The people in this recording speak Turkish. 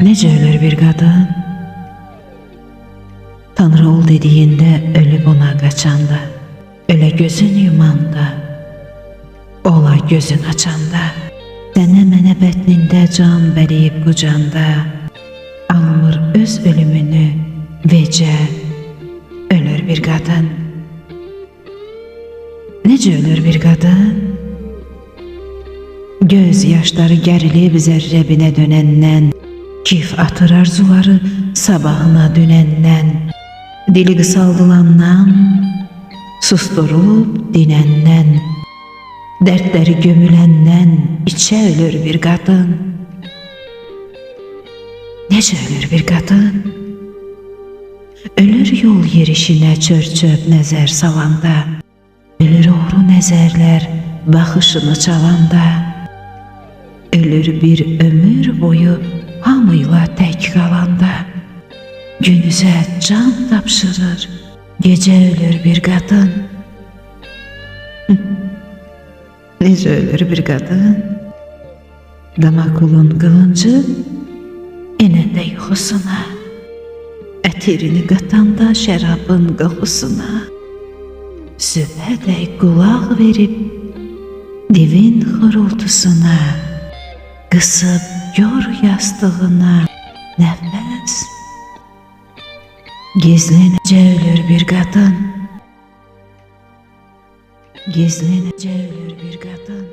Necə ölür bir qadın? Tanrı ol dediyində ölüb ona qaçanda, ölə gözün yumanda, ola gözün açanda, sənə mənə bətnində can bəliyib qucanda, almır öz ölümünü vecə ölür bir qadın. Necə ölür bir qadın? Göz yaşları gərilib zərrəbinə dönəndən, kif atır arzuları sabahına dönəndən, dili qısaldılandan, susturulub dinəndən, dərdləri gömüləndən içə ölür bir qadın. Necə ölür bir qadın? Ölür yol yerişinə çör-çöp nəzər salanda, ölür oğru nəzərlər baxışını çalanda, ölür bir ömür boyu hamıyla tək qalanda, günüzə can tapşırır, gecə ölür bir qadın. Necə ölür bir qadın? Damakulun qılıncı enəndə yuxusuna, ətirini qatanda şərabın qoxusuna, sübhədək qulaq verib divin xırıltısına, qısıb yor yastığına nəfəs. Gizlincə ölür bir qadın, gizlincə ölür bir qadın.